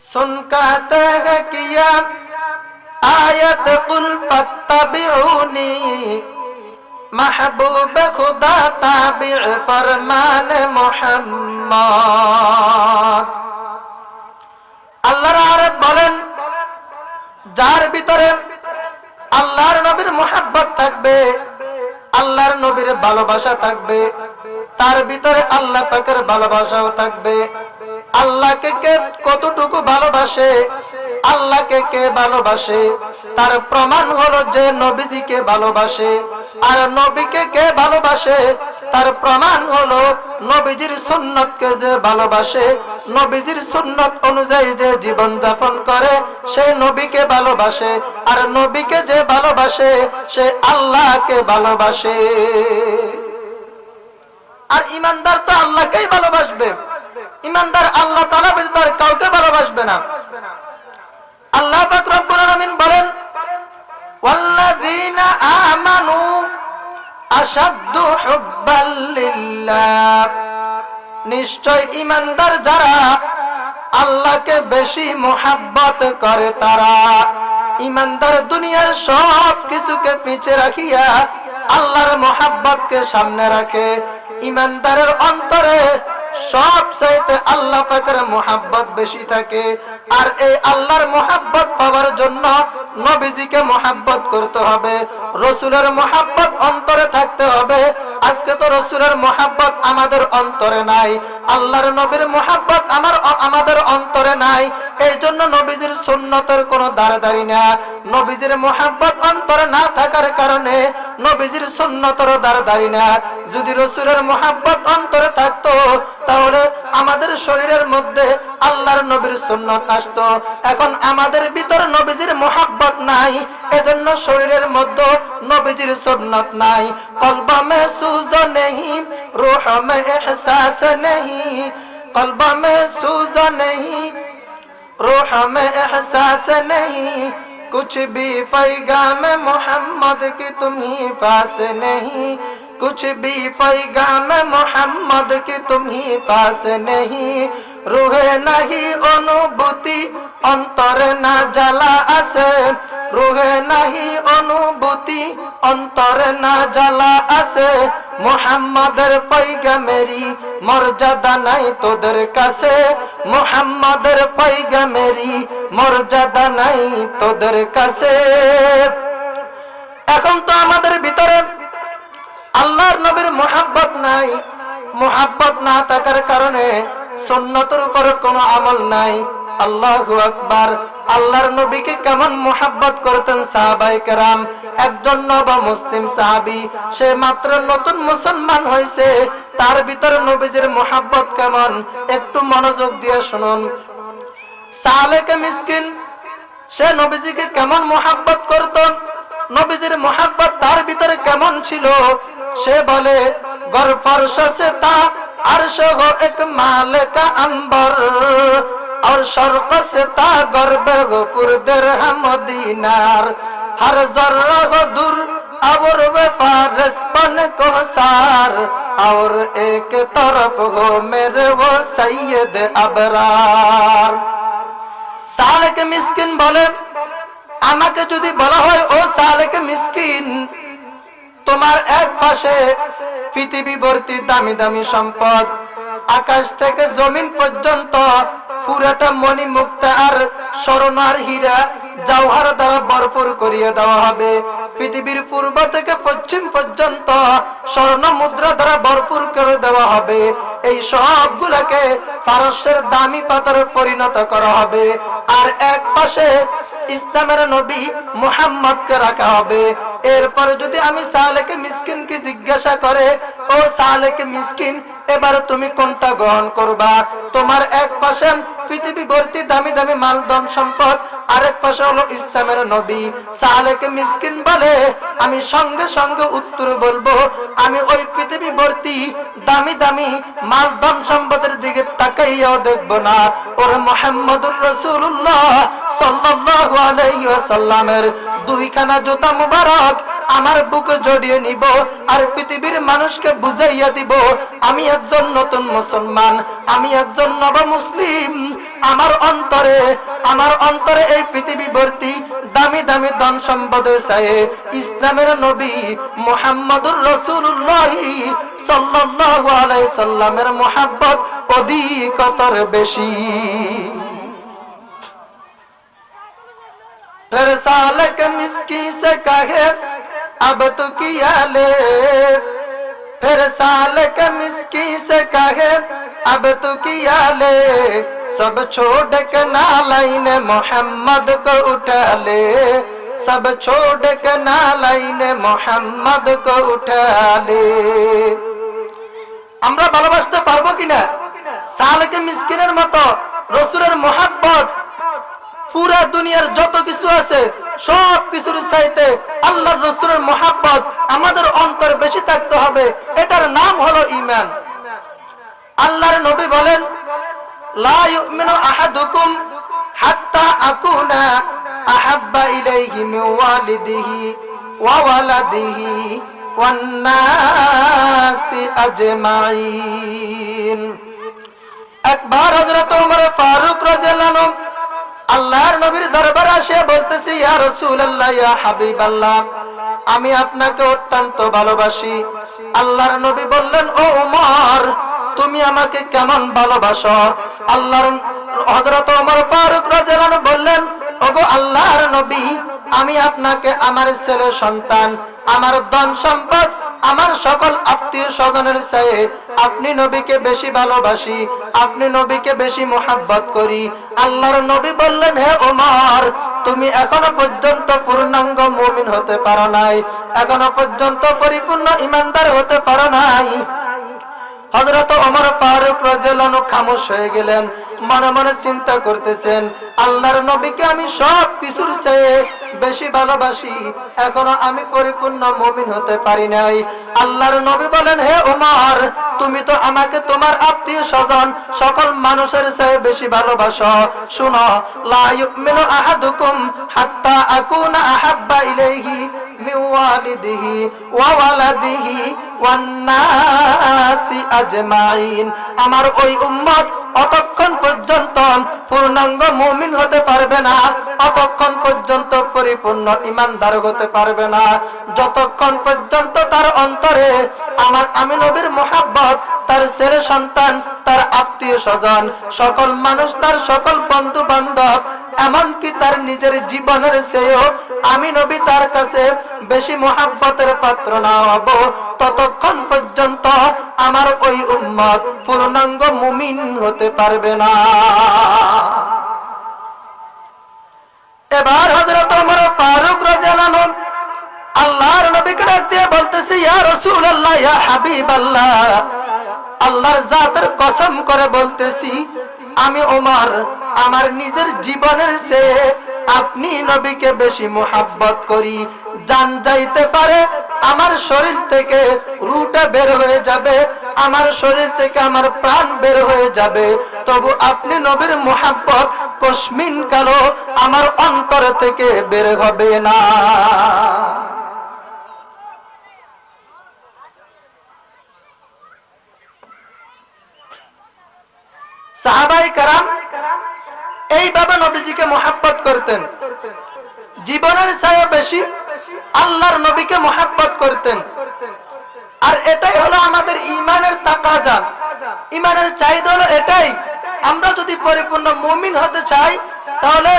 सुन कहते हैं किया, आयत আল্লাহর আরব বলেন যার ভিতরে আল্লাহর নবীর মোহাব্বত থাকবে, আল্লাহর নবীর ভালোবাসা থাকবে, তার ভিতরে আল্লাহ পাকের ভালোবাসাও থাকবে। আল্লাহকে কে কতটুকু ভালোবাসে? আল্লাহকে কে ভালোবাসে? তার প্রমাণ হলো যে নবীজিকে ভালোবাসে। আর নবীকে কে ভালোবাসে? তার প্রমাণ হলো নবীজির সুন্নতকে যে ভালোবাসে। নবীজির সুন্নত অনুযায়ী যে জীবন যাপন করে, সে নবীকে ভালোবাসে। আর নবীকে যে ভালোবাসে, সে আল্লাহকে ভালোবাসে। আর ইমানদার তো আল্লাহকেই ভালোবাসবে। ইমানদার আল্লাহ তালা ব্যতীত কাউকে ভালোবাসবে না। আল্লাহ পাক আলামিন বলেন, ওয়াল্লাযীনা আমানু আশাদ্দু হুব্বাল লিল্লাহ। নিশ্চয় ইমানদার যারা আল্লাহকে বেশি মোহাব্বত করে, তারা ইমানদার দুনিয়ার সব কিছুকে পিছে রাখিয়া আল্লাহর মোহাব্বতকে সামনে রাখে। ইমানদারের অন্তরে সব চাইতে আল্লাহ পাকের মোহাব্বত বেশি থাকে। আর এই আল্লাহর মোহাব্বত পাওয়ার জন্য নবীজিকে মোহাব্বত করতে হবে। রসুলের মোহাব্বত অন্তরে থাকতে হবে। আজকে তো রসুলের মোহাব্বত আমাদের অন্তরে নাই। আল্লাহর নবীর মোহাব্বত আমার আমাদের অন্তরে নাই। এই জন্য নবীজির সুন্নতের কোনো দাঁড়াদারি না। নবীজির মোহাব্বত অন্তরে না থাকার কারণে নবীজির সুন্নতের দাঁড়াদারি না। যদি রসুলের মোহাব্বত অন্তরে থাকতো, তাহলে আমাদের শরীরের মধ্যে আল্লাহর নবীর সুন্নত আসতো। এখন আমাদের ভিতর নবীজির মোহাব্বত নাই, এজন্য শরীরের মধ্যে নবীজির সুন্নত নাই। কলবা মে সুজ নেই রুহ মে এহসাস নেই কলবা মে সুজ নেই روح میں احساس نہیں کچھ بھی پیغام محمد کی تم ہی پاس نہیں کچھ بھی پیغام محمد کی تم ہی پاس نہیں روح نہیں অনুভূতি অন্তরে না জ্বালা আছে রুহে নাহি অনুভূতি অন্তরে না জ্বালা আছে মোহাম্মদের পৈগামেরি মর্যাদা নাই তোদের কাছে। মোহাম্মদের পৈগামেরি মর্যাদা নাই তোদের কাছে। এখন তো আমাদের ভিতরে আল্লাহর নবীর মোহাব্বত নাই। মোহাব্বত না থাকার কারণে সন্ন্যতের উপর কোনো আমল নাই। আল্লাহ আকবার। আল্লাহর নবীকে কেমন মোহাব্বত করতেন সাহাবাই কেরাম। একজন নব মুসলিম সাহাবি, সে মাত্র নতুন মুসলমান হয়েছে। তার ভিতরে নবীজির মোহাব্বত কেমন? একটু মনোযোগ দিয়ে শুনুন। সালেকে মিসকিন, সে নবীজিকে কেমন মোহাব্বত করত? নবীজির মোহাব্বত তার ভিতরে কেমন ছিল? সে বলে, গর ফরশ সে তা আরশ গো এক মাল কা মিসকিন বলে, আমাকে যদি বলা হয়, ও সালকে মিসকিন, তোমার এক পাশে পৃথিবী বর্তি দামি দামি সম্পদ, আকাশ থেকে জমিন পর্যন্ত পুরাটা মণি মুক্তা আর স্বর্ণার হীরা জওহার দ্বারা ভরপুর করিয়ে দেওয়া হবে। পৃথিবীর পূর্ব থেকে পশ্চিম পর্যন্ত স্বর্ণ মুদ্রা দ্বারা ভরপুর করে দেওয়া হবে। এই সবগুলোকে পারস্যের দামি পাথরে পরিণত করা হবে। আর এক পাশে ইসলামের নবী মুহাম্মদকে রাখা হবে। এরপরে যদি আমি সালেকে মিসকিনকে জিজ্ঞাসা করে, ও সালেকে মিসকিন, এবার তুমি কোনটা গ্রহণ করবা? তোমার এক পাশে পৃথিবী ভর্তি দামি দামি মালদন সম্পদ, আরেক পাশে হলো ইসলামের নবী। সালেকে মিসকিন বলে, আমি সঙ্গে সঙ্গে উত্তর বলব, আমি ওই পৃথিবী ভর্তি দামি দামি মালদন সম্পদের দিকে তাকাইয়াও দেখব না। ওর মোহাম্মদুর রসুল্লাহ আলাইহি ওয়াসাল্লামের দুইখানা জুতা মুবারক আমার বুকে জড়িয়ে নিব আর পৃথিবীর মানুষকে বুঝাইয়া দিব আমি একজন নতুন মুসলমান আমি একজন নব মুসলিম আমার অন্তরে আমার অন্তরে এই পৃথিবী ভর্তি দামি দামি ধন সম্পদের চায়ে ইসলামের নবী মোহাম্মদুর রসুল্লাহ সাল্লাল্লাহু আলাইহি সাল্লামের মোহাব্বত অধিকতর বেশি फिर सालक मिसकी से कहे अब तो किया ले फिर सालक मिसकी से कहे अब तो किया ले सब छोड़ के नालाइन मोहम्मद को उठा ले सब छोड़ के नालाइन मोहम्मद को उठा ले আমরা ভালোবাসতে পারবো কিনা সালকে মিসকিনের মতো রসুলের মোহাব্বত পুরা দুনিয়ার যত কিছু আছে, সব কিছুর চাইতে আল্লাহর রসুলের মোহাব্বত আমাদের অন্তর বেশি থাকতে হবে। এটার নাম হলো ইমান আল্লাহর নবী বলেন, লা আহাব্বা ওয়া একবার ফারুক আনহু আল্লাহর নবীর দরবারে আসে বলতেছি, ইয়া রাসূলুল্লাহ, ইয়া হাবিবাল্লাহ, আমি আপনাকে অত্যন্ত ভালোবাসি। আল্লাহর নবী বললেন, ও ওমর তুমি আমাকে কেমন ভালোবাসো? আল্লাহর হযরত ওমর ফারুক রাদিয়াল্লাহু বললেন, ওগো আল্লাহর নবী, আমি আপনাকে আমার ছেলে সন্তান, আমার ধন সম্পদ আমার সকল আত্মীয় স্বজনের চেয়ে আপনি নবীকে বেশি ভালোবাসি, আপনি নবীকে বেশি মোহাব্বত করি। আল্লাহর নবী বললেন, হে ওমর, তুমি এখনও পর্যন্ত পূর্ণাঙ্গ মমিন হতে পারো নাই, এখনও পর্যন্ত পরিপূর্ণ ইমানদার হতে পারো নাই। হজরত ওমর ফারুক রাজিয়াল্লাহু খামোশ হয়ে গেলেন, মনে মনে চিন্তা করতেছেন, আল্লাহর নবীকে আমি সব কিছুর চেয়ে বেশি ভালোবাসি, এখনও আমি পরিপূর্ণ মুমিন হতে পারি নাই। আল্লাহর নবী বলেন, হে ওমর, তুমি তো আমাকে তোমার আত্মীয় স্বজন, সকল মানুষের চেয়ে বেশি ভালোবাসো। শুনো, লা ইউমিনু আহাদুকুম হাত্তা আকুনা আহাব্বা ইলাইহি। মিন ওয়ালিদিহি ওয়া ওয়ালাদিহি ওয়ান আমার ওই উম্মত অতক্ষণ পর্যন্ত পূর্ণাঙ্গ মুমিন হতে পারবে না, অতক্ষণ পর্যন্ত পরিপূর্ণ ইমানদার হতে পারবে না। যতক্ষণ পর্যন্ত তার অন্তরে আমার আমি নবীর মোহাব্বত, তার ছেলে সন্তান, তার আত্মীয় স্বজন, সকল মানুষ, তার সকল বন্ধু বান্ধব এমনকি তার নিজের জীবনের চেয়েও আমি নবী তার কাছে বেশি মোহাব্বতের পাত্র না হব। ততক্ষণ পর্যন্ত আমার ওই উম্মত পূর্ণাঙ্গ মুমিন হতে পারবে না। এবার হজরত আমার ফারুক আনহু আল্লাহর নবীকে ডাক দিয়ে বলতেছে, ইয়া আল্লাহ ইয়া হাবিবাল্লাহ। আল্লাহর জাতের কসম করে বলতেছি, আমি ওমর আমার নিজের জীবনের চেয়ে আপনি নবীকে বেশি মোহাব্বত করি। জান যাইতে পারে, আমার শরীর থেকে রুটা বের হয়ে যাবে, আমার শরীর থেকে আমার প্রাণ বের হয়ে যাবে। তবু আপনি নবীর মোহাব্বত কসমিন কালো, আমার অন্তর থেকে বের হবে না। সাহাবাই কারাম এইভাবে নবীজিকে মোহাব্বত করতেন। জীবনের ছায়া বেশি, আল্লাহর নবীকে মোহাব্বত করতেন। আর এটাই হলো আমাদের ইমানের তাকাজা। ইমানের চাহিদা হলো এটাই, আমরা যদি পরিপূর্ণ মুমিন হতে চাই, তাহলে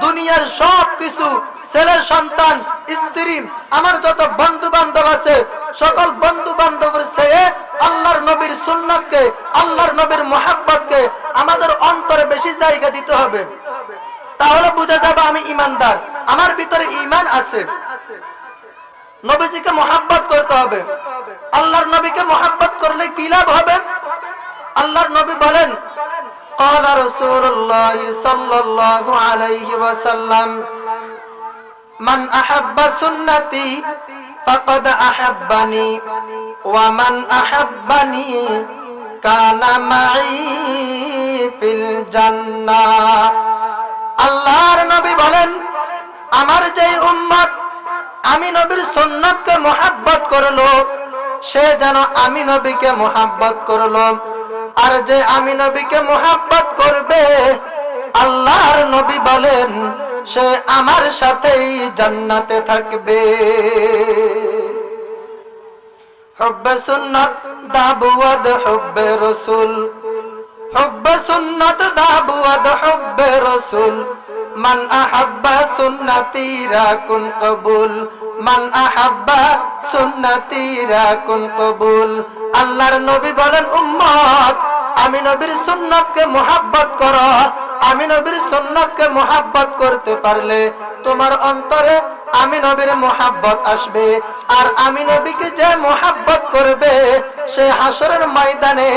দুনিয়ার সব কিছু ছেলে, সন্তান, স্ত্রী, আমার যত বন্ধু বান্ধব আছে সকল বন্ধু বান্ধবের চেয়ে আল্লাহর নবীর সুন্নতকে আল্লাহর নবীর মোহাব্বতকে আমাদের অন্তরে বেশি জায়গা দিতে হবে তাহলে বুঝা যাবে আমি ইমানদার আমার ভিতরে ইমান আছে নবীজিকে মোহাব্বত করতে হবে আল্লাহর নবীকে মোহাব্বত করলে কি লাভ হবে আল্লাহর নবী বলেন قال رسول الله صلى الله عليه وسلم من أحب سنتي فقد أحبني ومن أحبني كان معي في الجنة আল্লাহর নবী বলেন আমার যে উম্মত আমি আমি নবীর সুন্নতকে মোহাব্বত করলো সে যেন আমি নবীকে মোহাব্বত করলো আর যে আমি নবীকে মোহাব্বত করবে আল্লাহর নবী বলেন সে আমার সাথেই জান্নাতে থাকবে। সুন্নত দাবুয়াদ রসুল। সুন্নত দাবুয়াদ রসুল। মান আহাব্বা সুন্নতি কবুল। মান আহাব্বা সুন্নতি কবুল। আল্লাহর নবী বলেন, উম্মত, আমি নবীর সুন্নতকে মোহাব্বত করা। আমি নবীর সুন্নতকে মোহাব্বত করতে পারলে তোমার অন্তরে আমি নবীর মোহাব্বত আসবে। আর আমি নবীকে যে মোহাব্বত করবে, সে হাসরের ময়দানে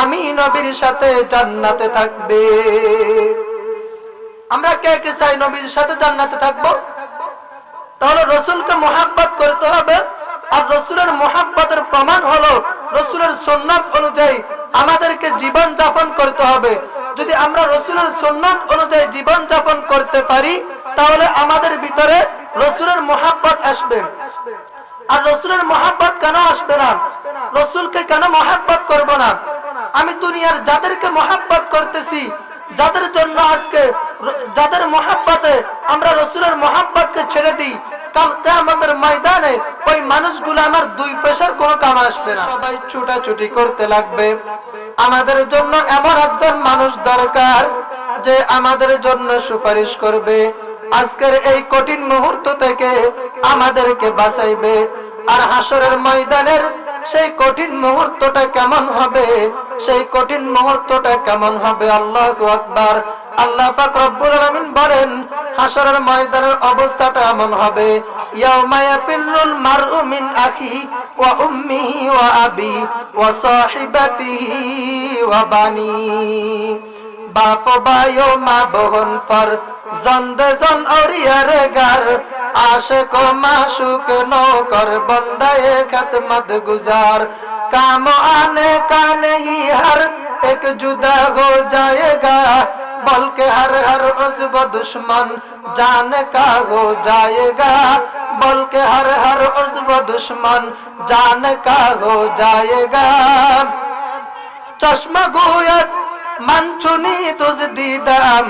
আমি নবীর সাথে জান্নাতে থাকবে। আমরা কে কে চাই নবীর সাথে জান্নাতে থাকব? তাহলে রসুলকে মোহাব্বত করতে হবে। আর রসুলের মোহাব্বতের প্রমাণ হলো, রসুলের সন্ন্যত অনুযায়ী আমাদেরকে জীবন যাপন করতে হবে। যদি আমরা রসুলের সন্ন্যত অনুযায়ী জীবন যাপন করতে পারি, তাহলে আমাদের ভিতরে রসুলের মোহাব্বত আসবে। আর রসুলের মোহাব্বত কেন আসবে না? রসুলকে কেন মোহাব্বত করব না? আমি দুনিয়ার যাদেরকে মোহাব্বত করতেছি, যাদের জন্য আজকে, যাদের মোহাব্বতে আমরা রসুলের মোহাব্বতকে ছেড়ে দিই আমাদের জন্য এমন একজন মানুষ দরকার যে আমাদের জন্য সুপারিশ করবে। আজকের এই কঠিন মুহূর্ত থেকে আমাদেরকে বাঁচাইবে। আর হাসরের ময়দানের সেই কঠিন মুহূর্তটা কেমন হবে সেই কঠিন মুহূর্তটা কেমন হবে? আল্লাহু আকবার। আল্লাহ পাক রব্বুল আলামিন বলেন হাসরের ময়দানের অবস্থাটা এমন হবে। ইয়াউমা ইয়াফিরুল মারউ মিন আখি ওয়া উম্মিহি ওয়া আবি ওয়া সাহিবাতিহি ওয়া বানি। বাপ বায়ো মা বহন পর জন্দে জন অরিয়ার গার। আশে কো আশেক নো কর বন্দায়ে খাত খতমত গুজার। কাম আনে কানে হি হর, এক জুদা গো জায়ে গা বলকে হর হর অজব দুশমন, জান কা গো জায়ে গা বলকে হর হর অজব দুশমন, জান কা গো জায়ে গা চশমা গোয়ত, মানছুনি তুজ দিদাম।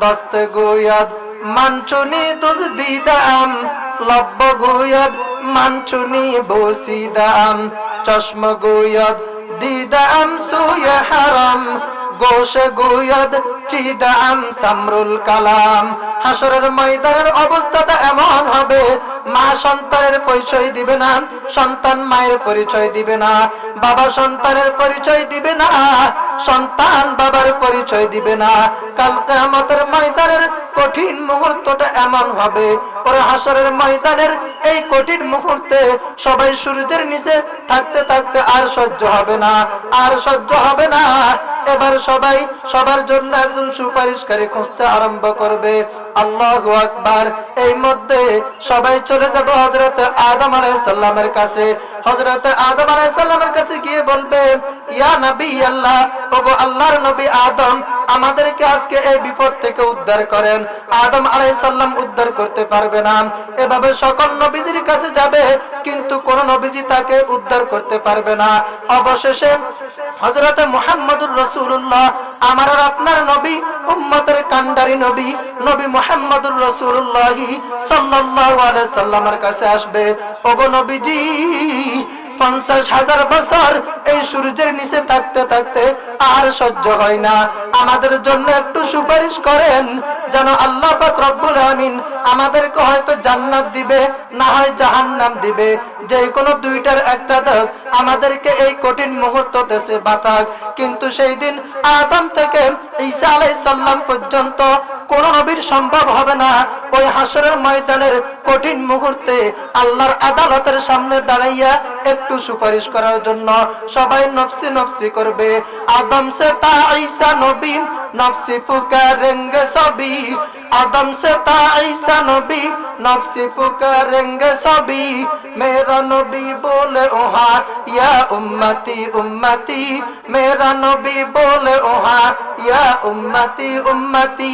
দস্ত গোয়াত, মানচুনি তুজ দিদাম লব্ব গোয়াত, মানচুনি বসিদাম। চশম গোয়াত, দিদাম সুয় হারাম, গোশ গোয়াদ চিদাম সামরুল কালাম। হাসরের ময়দানের অবস্থাটা এমন হবে মা সন্তানের পরিচয় দিবে না, সন্তান মায়ের পরিচয় দিবে না, বাবা সন্তানের পরিচয় দিবে না, সন্তান বাবার পরিচয় দিবে না। কাল কিয়ামতের ময়দানের কঠিন মুহূর্তটা এমন হবে ওরে হাসরের ময়দানের এই কঠিন মুহূর্তে সবাই সূর্যের নিচে থাকতে থাকতে আর সহ্য হবে না, আর সহ্য হবে না। এবার সবাই সবার জন্য একজন সুপারিশকারী খুঁজতে আরম্ভ করবে। আল্লাহ আকবার। এই মধ্যে সবাই চলে যাবে হজরত আদম আলাইসাল্লামের কাছে। হজরত আদম আলাইসাল্লামের কাছে গিয়ে বলবে, ইয়া নবী আল্লাহ, ওগো আল্লাহর নবী আদম, আমাদেরকে আজকে এই বিপদ থেকে উদ্ধার করেন। আদম আলাইসাল্লাম উদ্ধার করতে পারবে না। এভাবে সকল নবীজির কাছে যাবে, কিন্তু কোন নবীজি তাকে উদ্ধার করতে পারবে না। অবশেষে হজরতে মুহাম্মদুর রসুল্লাহ আমার আর আপনার নবী, উম্মতের কান্ডারি নবী নবী মুহাম্মদুর রসুল্লাহ সাল্লাল্লাহু আলাইহি সাল্লামের কাছে আসবে। ওগো নবীজি পঞ্চাশ হাজার বছর এই সূর্যের নিচে থাকতে থাকতে আর সহ্য হয় না। আমাদের জন্য একটু সুপারিশ করেন যেন আল্লাহ পাক রব্বুল আমিন আমাদেরকে হয়তো জান্নাত দিবে, না হয় জাহান্নাম দিবে। যে কোনো দুইটার একটা দাগ আমাদেরকে এই কঠিন মুহূর্ত দেশে বাতাক কিন্তু সেই দিন আদম থেকে ঈসা আলাইহিস সালাম পর্যন্ত কোন নবীর সম্ভব হবে না। ওই হাসরের ময়দানের কঠিন মুহূর্তে আল্লাহর আদালতের সামনে দাঁড়াইয়া একটু সুপারিশ করার জন্য সবাই নফসি নফসি করবে। আদম সে তা ঈসা নবী, নফসি পুকারেঙ্গে সবই आदम से ताईसा नबी नफसी पुकारेंगे सभी मेरा नबी बोले ओहा या उम्मती उम्मती मेरा नबी बोले ओहा या उम्मती उम्मती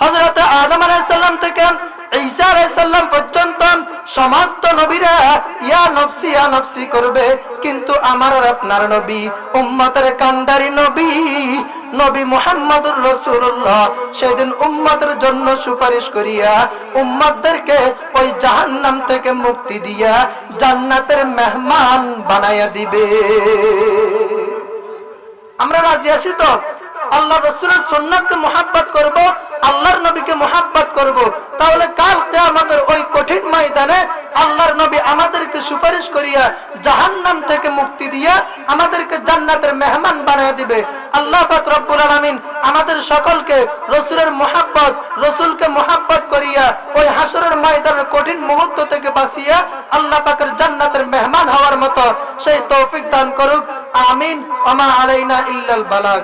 হযরত আদম আলাইহিস সালাম থেকে ঈসা আলাইহিস সালাম পর্যন্ত সমস্ত নবীরা, ইয়া নফসি ইয়া নফসি করবে। কিন্তু আমার আপনার নবী, উম্মতের নবী নবী রাসূলুল্লাহ, সেদিন উম্মতের জন্য সুপারিশ করিয়া উম্মতদেরকে ওই জাহান্নাম থেকে মুক্তি দিয়া জান্নাতের মেহমান বানাইয়া দিবে। আমরা রাজি আছি তো? আল্লাহ রসুলের সুন্নাতকে মোহাব্বত করব আল্লাহর নবীকে মোহাব্বত করব। তাহলে কাল কিয়ামতের ওই কঠিন ময়দানে আল্লাহর নবী আমাদেরকে সুপারিশ করিয়া জাহান্নাম থেকে মুক্তি দিয়া আমাদেরকে জান্নাতের মেহমান বানিয়ে দিবে। আল্লাহ পাক রব্বুল আলামিন আমাদের সকলকে রসুলের মোহাব্বত, রসুলকে মোহাব্বত করিয়া ওই হাসরের ময়দানের কঠিন মুহূর্ত থেকে বাঁচিয়া আল্লাহ পাকের জান্নাতের মেহমান হওয়ার মতো সেই তৌফিক দান করুক। আমিন। ওমা আলাইনা ইল্লাল বালাগ।